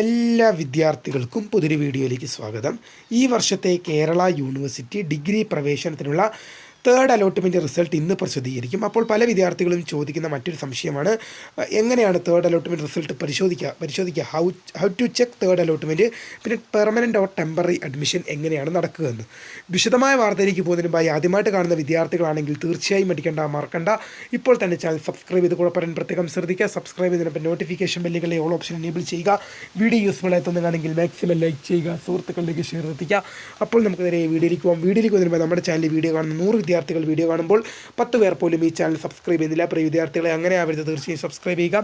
എല്ലാ വിദ്യാർത്ഥികൾക്കും പുതിയൊരു വീഡിയോയിലേക്ക് സ്വാഗതം. ഈ വർഷത്തെ കേരള യൂണിവേഴ്സിറ്റി ഡിഗ്രി പ്രവേശനത്തിനുള്ള തേർഡ് അലോട്ട്മെന്റ് റിസൾട്ട് ഇന്ന് പ്രസിദ്ധീകരിക്കും. അപ്പോൾ പല വിദ്യാർത്ഥികളും ചോദിക്കുന്ന മറ്റൊരു സംശയമാണ് എങ്ങനെയാണ് തേർഡ് അലോട്ട്മെന്റ് റിസൾട്ട് പരിശോധിക്കുക പരിശോധിക്കുക how how to check third allotment പിന്നെ പെർമനന്റ് ഓർ ടെമ്പററി അഡ്മിഷൻ എങ്ങനെയാണ് നടക്കുകയെന്ന്? വിശദമായ വാർത്തയിലേക്ക് പോകുന്നതിന് മുമ്പായി ആദ്യമായിട്ട് കാണുന്ന വിദ്യാർത്ഥികളാണെങ്കിൽ തീർച്ചയായും മടിക്കണ്ട മറക്കണ്ട. ഇപ്പോൾ തന്നെ ചാനൽ സബ്സ്ക്രൈബ് ചെയ്ത് പറയാൻ പ്രത്യേകം ശ്രദ്ധിക്കുക. സബ്സ്ക്രൈബ് ചെയ്തിട്ട് നോട്ടിഫിക്കേഷൻ ബെല്ലുകളെ ഓൾ ഓപ്ഷൻ എനേബിൾ ചെയ്യുക. വീഡിയോ യൂസ്ഫുൾ ആയി തോന്നുകയാണെങ്കിൽ മാക്സിമം ലൈക്ക് ചെയ്യുക. സുഹൃത്തുക്കളിലേക്ക് ഷെയർ എത്തിക്കുക. അപ്പോൾ നമുക്ക് നേരെ വീഡിയോയിലേക്ക് പോകാം. വീഡിയോയിലേക്ക് വരുമ്പോൾ നമ്മുടെ ചാനലിൽ വീഡിയോ കാണുന്ന നൂറ് വിദ്യാർത്ഥികൾ വീഡിയോ കാണുമ്പോൾ പത്ത് പേർ പോലും ഈ ചാനൽ സബ്സ്ക്രൈബ് ചെയ്യുന്നില്ല. പ്രിയ വിദ്യാർത്ഥികളെ അങ്ങനെ ആവരുത്. തീർച്ചയായും സബ്സ്ക്രൈബ് ചെയ്യുക.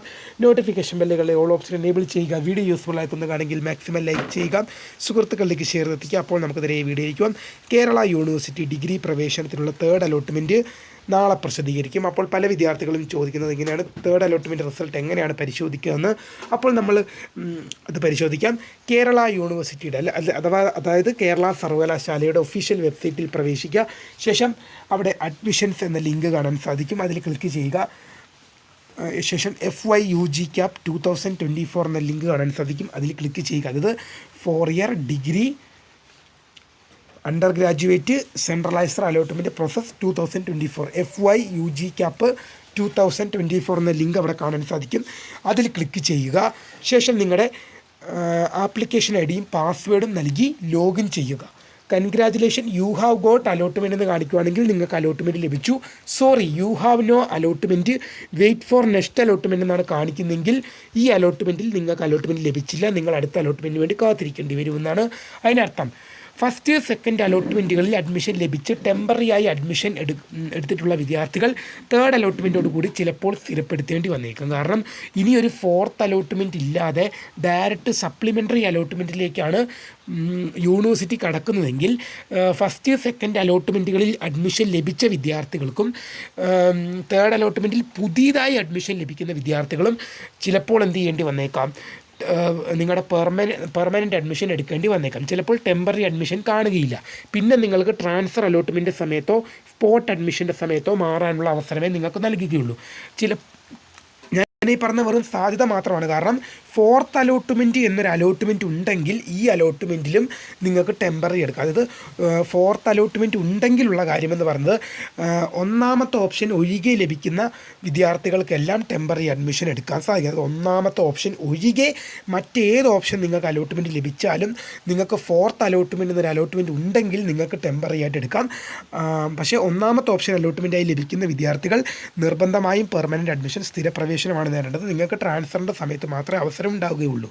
നോട്ടിഫിക്കേഷൻ ബെല്ലുകളെ ഓൾ ഓപ്ഷൻ എനേബിൾ ചെയ്യുക. വീഡിയോ യൂസ്ഫുൾ ആയി തോന്നുകയാണെങ്കിൽ മാക്സിമം ലൈക്ക് ചെയ്യുക. സുഹൃത്തുക്കളിലേക്ക് ഷെയർ എത്തിക്കുക. അപ്പോൾ നമുക്ക് നേരെ വീഡിയോ ഇരിക്കുവാം കേരള യൂണിവേഴ്സിറ്റി ഡിഗ്രി പ്രവേശനത്തിനുള്ള തേർഡ് അലോട്ട്മെന്റ് നാളെ പ്രസിദ്ധീകരിക്കും. അപ്പോൾ പല വിദ്യാർത്ഥികളും ചോദിക്കുന്നത് എങ്ങനെയാണ് തേർഡ് അലോട്ട്മെന്റ് റിസൾട്ട് എങ്ങനെയാണ് പരിശോധിക്കുകയെന്ന് അപ്പോൾ നമ്മൾ അത് പരിശോധിക്കാം. കേരള യൂണിവേഴ്സിറ്റിയുടെ അല്ല അഥവാ അതായത് കേരള സർവകലാശാലയുടെ ഒഫീഷ്യൽ വെബ്സൈറ്റിൽ പ്രവേശിക്കുക. ശേഷം അവിടെ അഡ്മിഷൻസ് എന്ന ലിങ്ക് കാണാൻ സാധിക്കും. അതിൽ ക്ലിക്ക് ചെയ്യുക. ശേഷം F Y U G CAP two thousand twenty four എന്ന ലിങ്ക് കാണാൻ സാധിക്കും. അതിൽ ക്ലിക്ക് ചെയ്യുക. അതായത് four year degree undergraduate centralised allotment process two thousand twenty four F Y U G CAP two thousand twenty four എന്ന link അവിടെ കാണാൻ സാധിക്കും. അതിൽ ക്ലിക്ക് ചെയ്യുക. ശേഷം നിങ്ങളുടെ ആപ്ലിക്കേഷൻ ഐ ഡിയും പാസ്വേഡും നൽകി ലോഗിൻ ചെയ്യുക. Congratulation you have got allotment എന്ന് കാണിക്കുവാണെങ്കിൽ നിങ്ങൾക്ക് അലോട്ട്മെന്റ് ലഭിച്ചു. Sorry you have no allotment wait for next allotment എന്നാണ് കാണിക്കുന്നതെങ്കിൽ ഈ അലോട്ട്മെന്റിൽ നിങ്ങൾക്ക് അലോട്ട്മെന്റ് ലഭിച്ചില്ല. നിങ്ങൾ അടുത്ത അലോട്ട്മെന്റിന് വേണ്ടി കാത്തിരിക്കേണ്ടി വരുമെന്നാണ് അതിനർത്ഥം. ഫസ്റ്റ് സെക്കൻഡ് അലോട്ട്മെന്റുകളിൽ അഡ്മിഷൻ ലഭിച്ച് ടെമ്പററി ആയി അഡ്മിഷൻ എടു എടുത്തിട്ടുള്ള വിദ്യാർത്ഥികൾ തേർഡ് അലോട്ട്മെന്റോട് കൂടി ചിലപ്പോൾ സ്ഥിരപ്പെടുത്തേണ്ടി വന്നേക്കും. കാരണം ഇനി ഒരു ഫോർത്ത് അലോട്ട്മെന്റ് ഇല്ലാതെ ഡയറക്റ്റ് സപ്ലിമെന്ററി അലോട്ട്മെന്റിലേക്കാണ് യൂണിവേഴ്സിറ്റി കടക്കുന്നതെങ്കിൽ ഫസ്റ്റ് സെക്കൻഡ് അലോട്ട്മെന്റുകളിൽ അഡ്മിഷൻ ലഭിച്ച വിദ്യാർത്ഥികൾക്കും തേർഡ് അലോട്ട്മെന്റിൽ പുതിയതായി അഡ്മിഷൻ ലഭിക്കുന്ന വിദ്യാർത്ഥികളും ചിലപ്പോൾ എന്ത് ചെയ്യേണ്ടി വന്നേക്കാം? നിങ്ങളുടെ പെർമന പെർമനന്റ് അഡ്മിഷൻ എടുക്കേണ്ടി വന്നേക്കാം. ചിലപ്പോൾ ടെമ്പററി അഡ്മിഷൻ കാണുകയില്ല. പിന്നെ നിങ്ങൾക്ക് ട്രാൻസ്ഫർ അലോട്ട്മെന്റ് സമയത്തോ സ്പോട്ട് അഡ്മിഷന്റെ സമയത്തോ മാറാനുള്ള അവസരമേ നിങ്ങൾക്ക് നൽകുകയുള്ളൂ. ചില ഞാൻ ഈ പറഞ്ഞ വെറും സാധ്യത മാത്രമാണ്. കാരണം ഫോർത്ത് അലോട്ട്മെന്റ് എന്നൊരു അലോട്ട്മെന്റ് ഉണ്ടെങ്കിൽ ഈ അലോട്ട്മെന്റിലും നിങ്ങൾക്ക് ടെമ്പററി എടുക്കാം. അതായത് ഫോർത്ത് അലോട്ട്മെന്റ് ഉണ്ടെങ്കിലുള്ള കാര്യമെന്ന് പറയുന്നത് ഒന്നാമത്തെ ഓപ്ഷൻ ഒഴികെ ലഭിക്കുന്ന വിദ്യാർത്ഥികൾക്കെല്ലാം ടെമ്പററി അഡ്മിഷൻ എടുക്കാൻ സാധിക്കും. അതായത് ഒന്നാമത്തെ ഓപ്ഷൻ ഒഴികെ മറ്റേത് ഓപ്ഷൻ നിങ്ങൾക്ക് അലോട്ട്മെന്റ് ലഭിച്ചാലും നിങ്ങൾക്ക് ഫോർത്ത് അലോട്ട്മെന്റ് എന്നൊരു അലോട്ട്മെന്റ് ഉണ്ടെങ്കിൽ നിങ്ങൾക്ക് ടെമ്പററി ആയിട്ട് എടുക്കാം. പക്ഷേ ഒന്നാമത്തെ ഓപ്ഷൻ അലോട്ട്മെന്റായി ലഭിക്കുന്ന വിദ്യാർത്ഥികൾ നിർബന്ധമായും പെർമനന്റ് അഡ്മിഷൻ സ്ഥിരപ്രവേശനമാണ് നേടേണ്ടത് നിങ്ങൾക്ക് ട്രാൻസ്ഫറിന്റെ സമയത്ത് മാത്രമേ അവസരം ഉണ്ടാവുകയുള്ളൂ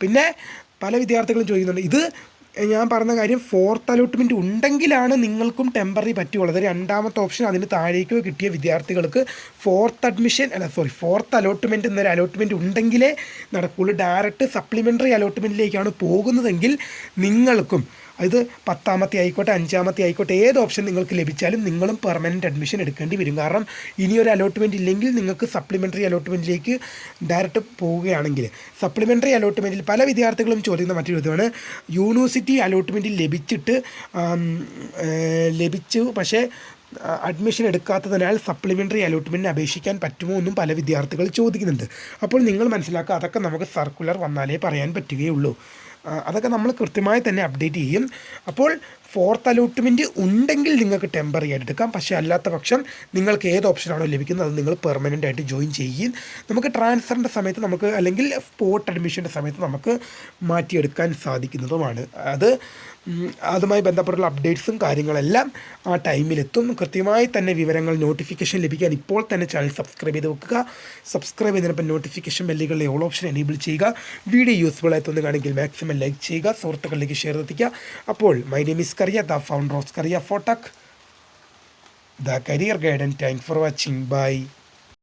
പിന്നെ പല വിദ്യാർത്ഥികളും ചോദിക്കുന്നുണ്ട് ഇത് ഞാൻ പറഞ്ഞ കാര്യം ഫോർത്ത് അലോട്ട്മെന്റ് ഉണ്ടെങ്കിലാണ് നിങ്ങൾക്കും ടെമ്പററി പറ്റുള്ളൂ അത് രണ്ടാമത്തെ ഓപ്ഷൻ അതിന് താഴേക്കോ കിട്ടിയ വിദ്യാർത്ഥികൾക്ക് ഫോർത്ത് അഡ്മിഷൻ അല്ല സോറി ഫോർത്ത് അലോട്ട്മെന്റ് എന്നൊരു അലോട്ട്മെന്റ് ഉണ്ടെങ്കിലേ നടക്കുള്ളൂ ഡയറക്റ്റ് സപ്ലിമെന്ററി അലോട്ട്മെന്റിലേക്കാണ് പോകുന്നതെങ്കിൽ നിങ്ങൾക്കും അത് പത്താമത്തെ ആയിക്കോട്ടെ അഞ്ചാമത്തെ ആയിക്കോട്ടെ ഏത് ഓപ്ഷൻ നിങ്ങൾക്ക് ലഭിച്ചാലും നിങ്ങളും പെർമനന്റ് അഡ്മിഷൻ എടുക്കേണ്ടി വരും. കാരണം ഇനിയൊരു അലോട്ട്മെന്റ് ഇല്ലെങ്കിൽ നിങ്ങൾക്ക് സപ്ലിമെന്ററി അലോട്ട്മെന്റിലേക്ക് ഡയറക്റ്റ് പോവുകയാണെങ്കിൽ സപ്ലിമെന്ററി അലോട്ട്മെന്റിൽ പല വിദ്യാർത്ഥികളും ചോദിക്കുന്ന മറ്റൊരു ഇതാണ് യൂണിവേഴ്സിറ്റി അലോട്ട്മെന്റിൽ ലഭിച്ചിട്ട് ലഭിച്ചു. പക്ഷേ അഡ്മിഷൻ എടുക്കാത്തതിനാൽ സപ്ലിമെന്ററി അലോട്ട്മെന്റിന് അപേക്ഷിക്കാൻ പറ്റുമോ എന്നും പല വിദ്യാർത്ഥികൾ ചോദിക്കുന്നുണ്ട്. അപ്പോൾ നിങ്ങൾ മനസ്സിലാക്കുക അതൊക്കെ നമുക്ക് സർക്കുലർ വന്നാലേ പറയാൻ പറ്റുകയുള്ളൂ. അതൊക്കെ നമ്മൾ കൃത്യമായി തന്നെ അപ്ഡേറ്റ് ചെയ്യും. അപ്പോൾ ഫോർത്ത് അലോട്ട്മെന്റ് ഉണ്ടെങ്കിൽ നിങ്ങൾക്ക് ടെമ്പററി ആയിട്ട് എടുക്കാം. പക്ഷേ അല്ലാത്ത പക്ഷം നിങ്ങൾക്ക് ഏത് ഓപ്ഷനാണോ ലഭിക്കുന്നത് അത് നിങ്ങൾ പെർമനന്റ് ആയിട്ട് ജോയിൻ ചെയ്യും. നമുക്ക് ട്രാൻസ്ഫറിന്റെ സമയത്ത് നമുക്ക് അല്ലെങ്കിൽ സ്പോട്ട് അഡ്മിഷന്റെ സമയത്ത് നമുക്ക് മാറ്റിയെടുക്കാൻ സാധിക്കുന്നതുമാണ്. അത് അതുമായി ബന്ധപ്പെട്ടുള്ള അപ്ഡേറ്റ്സും കാര്യങ്ങളെല്ലാം ആ ടൈമിലെത്തും കൃത്യമായി തന്നെ വിവരങ്ങൾ നോട്ടിഫിക്കേഷൻ ലഭിക്കാൻ ഇപ്പോൾ തന്നെ ചാനൽ സബ്സ്ക്രൈബ് ചെയ്ത് വെക്കുക. സബ്സ്ക്രൈബ് ചെയ്തതിനൊപ്പം നോട്ടിഫിക്കേഷൻ ബെല്ലുകളിലെ ഓൾ ഓപ്ഷൻ എനേബിൾ ചെയ്യുക. വീഡിയോ യൂസ്ഫുൾ ആയി തോന്നുകയാണെങ്കിൽ മാക്സിമം ലൈക്ക് ചെയ്യുക. സുഹൃത്തുക്കളിലേക്ക് ഷെയർ എത്തിക്കുക. അപ്പോൾ my name Karia, the founder of Karia Fotak, the career guide and thank for watching. Bye.